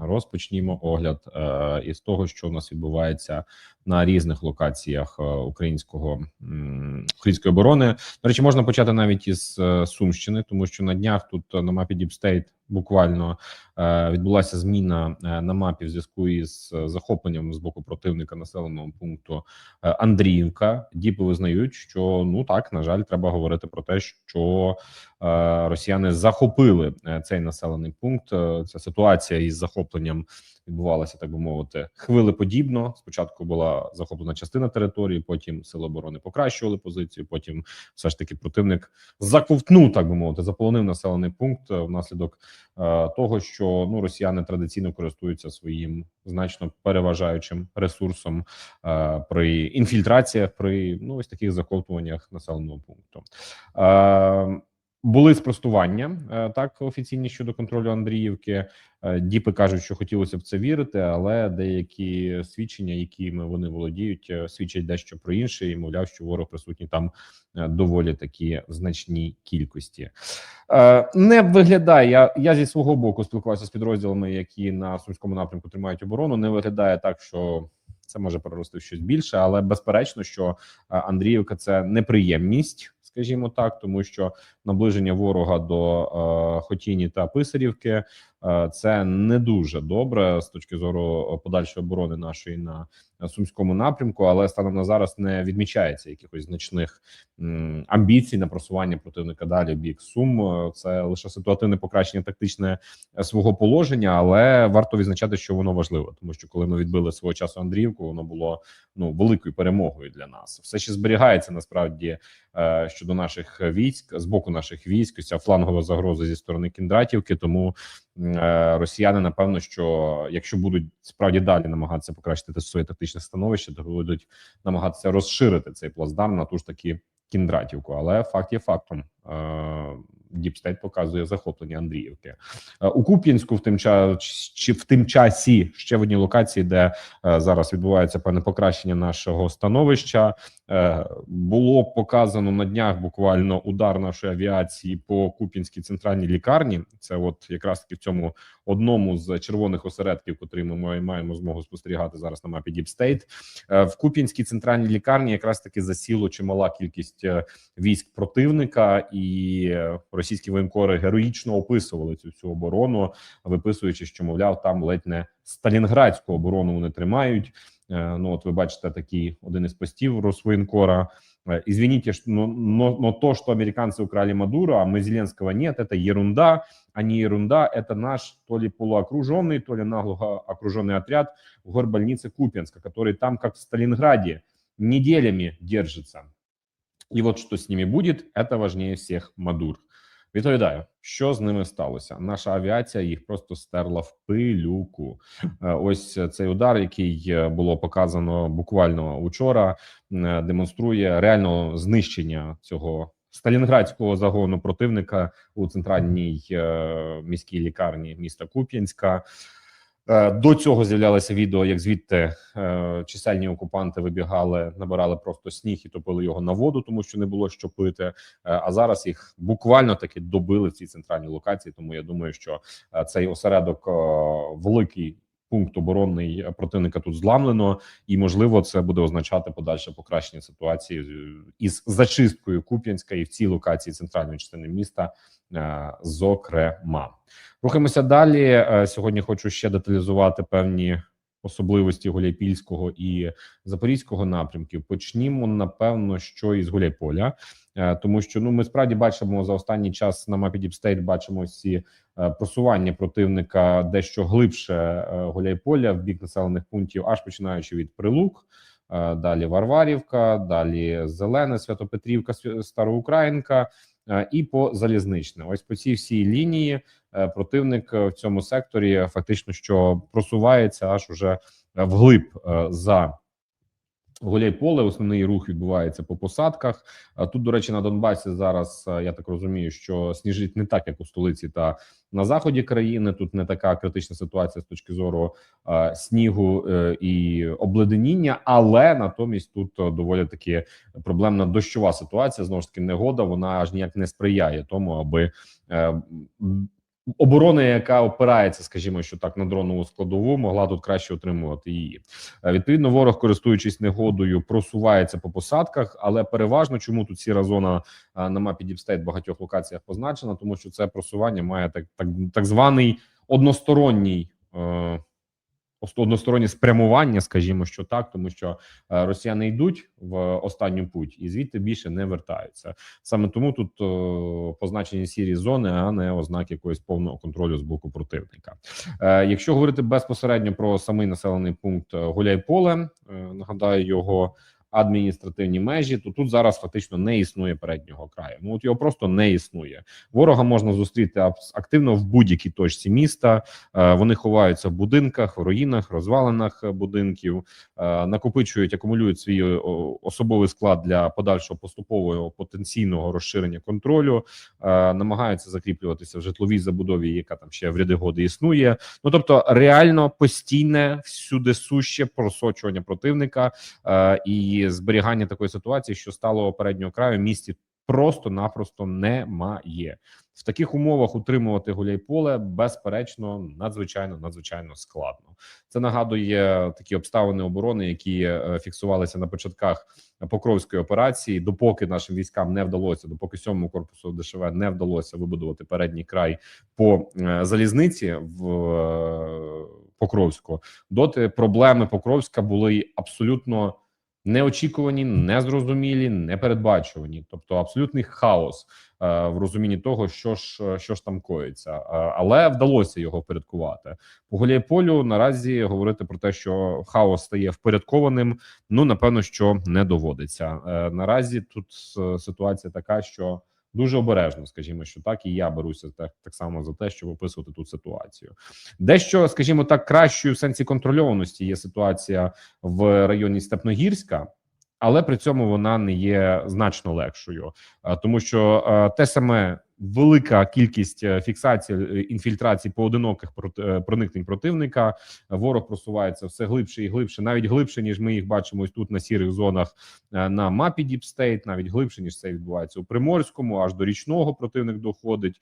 розпочнімо огляд е, із того, що у нас відбувається на різних локаціях е, українського української оборони. До речі, можна почати навіть із е, Сумщини, тому що на днях тут е, на мапі Діпстейт буквально е, відбулася зміна е, на мапі в зв'язку із е, захопленням з боку противника населеного пункту Андріївка. Діпи визнають, що ну так на жаль, треба говорити про те, що росіяни захопили цей населений пункт. Ця ситуація із захопленням відбувалася, так би мовити, хвилеподібно. Спочатку була захоплена частина території, потім сили оборони покращували позицію. Потім все ж таки противник заковтнув, так би мовити, заполонив населений пункт е, внаслідок е, того, що ну росіяни традиційно користуються своїм значно переважаючим ресурсом е, при інфільтраціях, при ну ось таких заковтуваннях населеного пункту. Е, були спростування е, так офіційні щодо контролю Андріївки. Е, Діпи кажуть, що хотілося б це вірити, але деякі свідчення, якими вони володіють, е, свідчать дещо про інше, і мовляв, що ворог присутній там доволі такі значній кількості. Не виглядає. Я, я зі свого боку спілкувався з підрозділами, які на сумському напрямку тримають оборону. Не виглядає так, що це може перерости в щось більше, але безперечно, що Андріївка це неприємність. Скажімо так, тому що наближення ворога до е, Хотіні та Писарівки е, це не дуже добре з точки зору подальшої оборони нашої на сумському напрямку, але станом на зараз не відмічається якихось значних м, амбіцій на просування противника далі бік сум. Е, Це лише ситуативне покращення тактичне е, свого положення, але варто відзначати, що воно важливо, тому що коли ми відбили свого часу Андріївку, воно було ну великою перемогою для нас. Все ще зберігається насправді е, щодо наших військ з боку наших військ. Ця флангова загроза зі сторони Кіндратівки. Тому е, росіяни, напевно, що якщо будуть справді далі намагатися покращити своє тактичне становище, то будуть намагатися розширити цей плацдарм на ту ж таки Кіндратівку. Але факт є фактом. Е, Діпстейт показує захоплення Андріївки Е, у Куп'янську. В тим ча- чи в тим часі ще в одній локації, де е, зараз відбувається певне покращення нашого становища. Е, було показано на днях буквально удар нашої авіації по Куп'янській центральній лікарні. Це от якраз таки в цьому одному з червоних осередків, котрий ми має- маємо змогу спостерігати зараз на мапі. Е, В Куп'янській центральній лікарні якраз таки засіло чимала кількість е, військ противника, і е, російські воєнкори героїчно описували цю всю оборону, виписуючи, що мовляв, там ледь не сталінградську оборону вони тримають. Е, Ну, от ви бачите такий один із постів Росвоєнкора. Э, Извините, что, но, но, но то, что американцы украли Мадуро, а мы Зеленского нет, это ерунда, а не ерунда, это наш то ли полуокруженный, то ли наглухо окруженный отряд в горбольнице Купенска, который там, как в Сталинграде, неделями держится. І от що з ними буде, це важніше всіх Мадур. Відповідаю, що з ними сталося? Наша авіація їх просто стерла в пилюку. Е, Ось цей удар, який е, було показано буквально учора, е, демонструє реально знищення цього сталінградського загону противника у центральній міській лікарні міста Куп'янська. Е, До цього з'являлося відео, як звідти е, чисельні окупанти вибігали, набирали просто сніг і топили його на воду, тому що не було що пити. Е, а зараз їх буквально таки добили в цій центральній локації. Тому я думаю, що е, цей осередок е, великий. Пункт оборонний противника тут зламлено, і можливо це буде означати подальше покращення ситуації із зачисткою Куп'янська і в цій локації центральної частини міста, е, зокрема. Рухаємося далі. Е, Сьогодні хочу ще деталізувати певні особливості Гуляйпільського і Запорізького напрямків. Почнімо напевно, що із Гуляйполя, Е, тому що ну ми справді бачимо за останній час на мапі State бачимо всі е, просування противника дещо глибше е, Гуляйполя в бік населених пунктів, аж починаючи від Прилук. е, Далі Варварівка, далі Зелене, Святопетрівка, Староукраїнка е, і по залізничне. Ось по цій всій лінії е, противник е, в цьому секторі фактично що просувається аж уже е, вглиб е, за Гуляйполе. Основний рух відбувається по посадках. Тут, до речі, на Донбасі зараз е, я так розумію, що сніжить не так, як у столиці та на заході країни. Тут не така критична ситуація з точки зору е, снігу е, і обледеніння, але натомість тут е, доволі таки проблемна дощова ситуація. Знову ж таки, негода вона аж ніяк не сприяє тому, аби е, м, оборони, яка опирається, скажімо, що так на дронову складову, могла тут краще отримувати її. Е, Відповідно, ворог, користуючись негодою, просувається по посадках, але переважно чому тут сіра зона е, на мапі Діпстейт в багатьох локаціях позначена, тому що це просування має так так, так званий односторонній. Е, одностороннє спрямування, скажімо, що так, тому що е, росіяни йдуть в останню путь і звідти більше не вертаються. Саме тому тут е, позначені сірі зони, а не ознаки якогось повного контролю з боку противника. Е, Якщо говорити безпосередньо про самий населений пункт Гуляйполе, нагадаю його. Адміністративні межі, то тут зараз фактично не існує переднього краю. Ну от його просто не існує. Ворога можна зустріти активно в будь-якій точці міста. Е, Вони ховаються в будинках, в руїнах, розвалинах е, будинків, е, накопичують, акумулюють свій особовий склад для подальшого поступового потенційного розширення контролю, намагаються закріплюватися в житловій забудові, яка там ще в ряди годи існує. Ну тобто, реально постійне всюди суще просочування противника е, зберігання такої ситуації, що стало переднього краю в місті. Просто-напросто немає в таких умовах. Утримувати гуляйполе безперечно надзвичайно надзвичайно складно. Це нагадує такі обставини оборони, які е, фіксувалися на початках Покровської операції. Допоки нашим військам не вдалося, допоки сьомому корпусу ДШВ не вдалося вибудувати передній край по е, залізниці в е, Покровську, доти проблеми Покровська були абсолютно неочікувані, незрозумілі, непередбачувані, тобто абсолютний хаос е, в розумінні того, що ж що ж там коїться, Е, але вдалося його впорядкувати. По Гуляйполю наразі говорити про те, що хаос стає впорядкованим. Ну напевно, що не доводиться. Е, Наразі тут е, ситуація така, що дуже обережно, скажімо, що так, і я беруся так, так само за те, щоб описувати тут ситуацію. Дещо, скажімо так, кращою в сенсі контрольованості є ситуація в районі Степногірська. Але при цьому вона не є значно легшою, тому що те саме велика кількість е, фіксацій е, інфільтрацій поодиноких е, проникнень противника. Ворог просувається все глибше і глибше, навіть глибше ніж ми їх бачимо ось тут на сірих зонах на мапі Діпстейт, навіть глибше ніж це відбувається у Приморському, аж до річного противник доходить.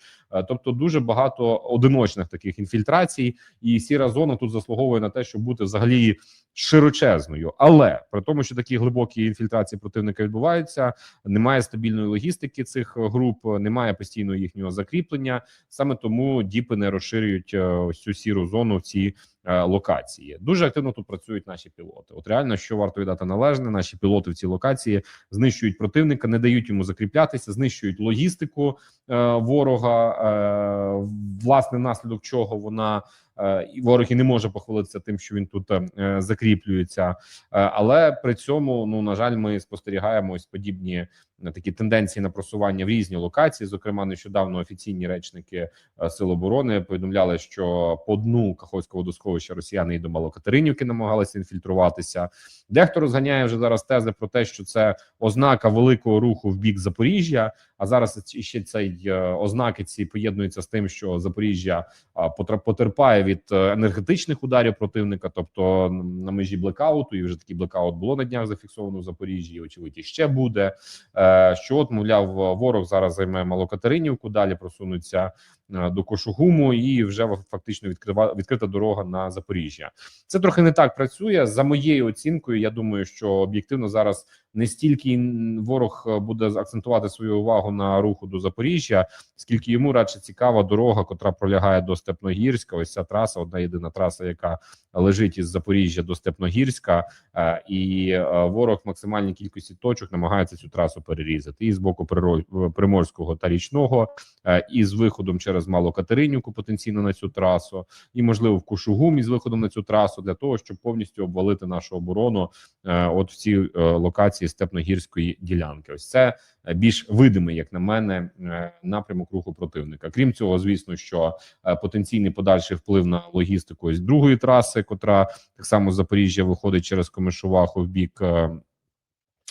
Тобто дуже багато одиночних таких інфільтрацій, і сіра зона тут заслуговує на те, щоб бути взагалі широчезною. Але при тому, що такі глибокі інфільтрації противника відбуваються, немає стабільної логістики цих груп, немає постійного їхнього закріплення. Саме тому діпи не розширюють е, ось цю сіру зону ці локації. Дуже активно тут працюють наші пілоти. От реально, що варто віддати належне, наші пілоти в цій локації знищують противника, не дають йому закріплятися, знищують логістику е, ворога. Е, власне, внаслідок чого вона е, і ворог і не може похвалитися тим, що він тут е, закріплюється. Е, але при цьому, ну на жаль, ми спостерігаємо ось подібні е, такі тенденції на просування в різні локації. Зокрема, нещодавно офіційні речники е, Сил оборони повідомляли, що по дну Каховського водосховища росіяни і до Малокатеринівки намагалися інфільтруватися. Дехто розганяє вже зараз тези про те, що це ознака великого руху в бік Запоріжжя. А зараз ще цей е, ознаки ці поєднуються з тим, що Запоріжжя а, потерпає від е, енергетичних ударів противника, тобто на межі блекауту, і вже такий блекаут було на днях зафіксовано в Запоріжжі. і, Очевидь, і ще буде. Е, Що от мовляв, ворог зараз займе Малокатеринівку, далі просунуться е, до Кошугуму, і вже фактично відкрива відкрита дорога на Запоріжжя. Це трохи не так працює за моєю оцінкою. Я думаю, що об'єктивно зараз не стільки ворог е, буде акцентувати свою увагу на руху до Запоріжжя, скільки йому радше цікава дорога, котра пролягає до Степногірська. Ось ця траса, одна єдина траса, яка лежить із Запоріжжя до Степногірська, е, і е, ворог в максимальній кількості точок намагається цю трасу перерізати і з боку Приро- Приморського та річного, е, і з виходом через Малокатеринівку потенційно на цю трасу, і можливо в Кушугум із виходом на цю трасу для того, щоб повністю обвалити нашу оборону. е, От в цій е, локації степногірської ділянки, ось це е, більш видимий, як на мене, е, напрямок руху противника. Крім цього, звісно, що е, потенційний подальший вплив на логістику із другої траси, котра так само з Запоріжжя виходить через Комишуваху в бік. е,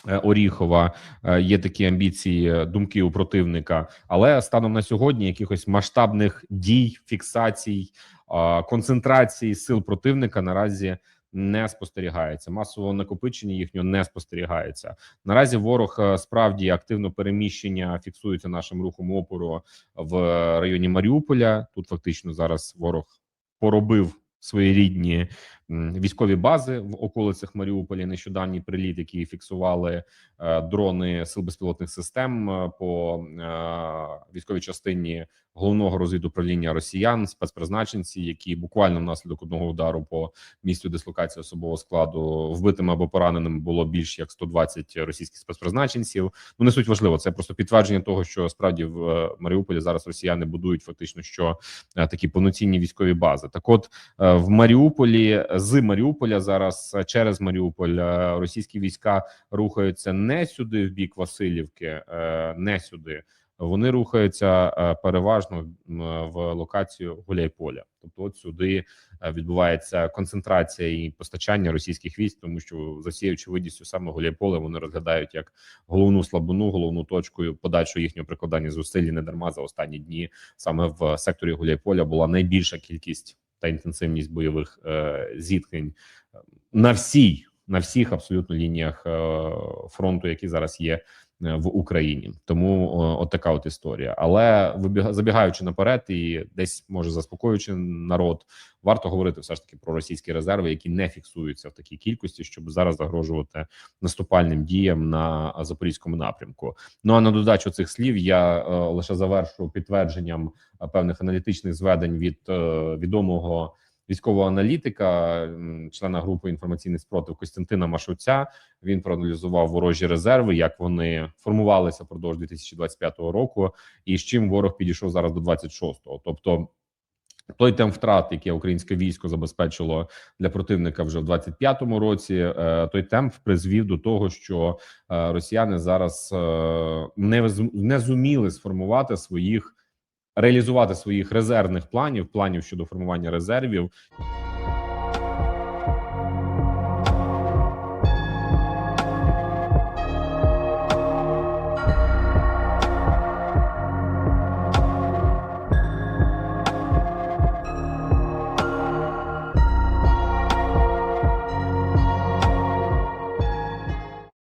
е, Оріхова Е, є такі амбіції, е, думки у противника, але станом на сьогодні якихось масштабних дій, фіксацій, е, концентрації сил противника наразі не спостерігається. Масового накопичення їхнього не спостерігається. Наразі ворог е, справді активно переміщення фіксується нашим рухом опору в районі Маріуполя. Тут фактично зараз ворог поробив своєрідні м, військові бази в околицях Маріуполя. Нещодавній приліт, який фіксували е, дрони сил безпілотних систем е, по е, військовій частині головного розвідуправління росіян, спецпризначенці, які буквально внаслідок одного удару по місцю дислокації особового складу вбитими або пораненими було більш як 120 російських спецпризначенців. Ну не суть важливо. Це просто підтвердження того, що справді в Маріуполі зараз росіяни будують фактично що такі повноцінні військові бази. Так, от в Маріуполі з Маріуполя зараз е, через Маріуполь е, російські війська рухаються не сюди в бік Васильівки, е, не сюди. Вони рухаються переважно в локацію Гуляйполя. Тобто, от сюди відбувається концентрація і постачання російських військ, тому що за всією очевидністю саме Гуляйполе вони розглядають як головну слабину, головну точку подальшого їхнього прикладання зусиль не дарма за останні дні саме в секторі Гуляйполя була найбільша кількість та інтенсивність бойових е, зіткнень е, на всій на всіх абсолютно лініях е, фронту, які зараз є в Україні. Тому от така от історія. Але забігаючи наперед, і десь може заспокоюючи народ, варто говорити все ж таки про російські резерви, які не фіксуються в такій кількості, щоб зараз загрожувати наступальним діям на запорізькому напрямку. Ну а на додачу цих слів я е, лише завершу підтвердженням е, певних аналітичних зведень від е, відомого військового аналітика, члена групи інформаційний спротив Костянтина Машуця. Він проаналізував ворожі резерви, як вони формувалися впродовж 2025 року, і з чим ворог підійшов зараз до 26-го. Тобто. Той темп втрат, яке українське військо забезпечило для противника вже в 25-му році, е, той темп призвів до того, що е, росіяни зараз е, не не зуміли сформувати своїх реалізувати своїх резервних планів, планів щодо формування резервів.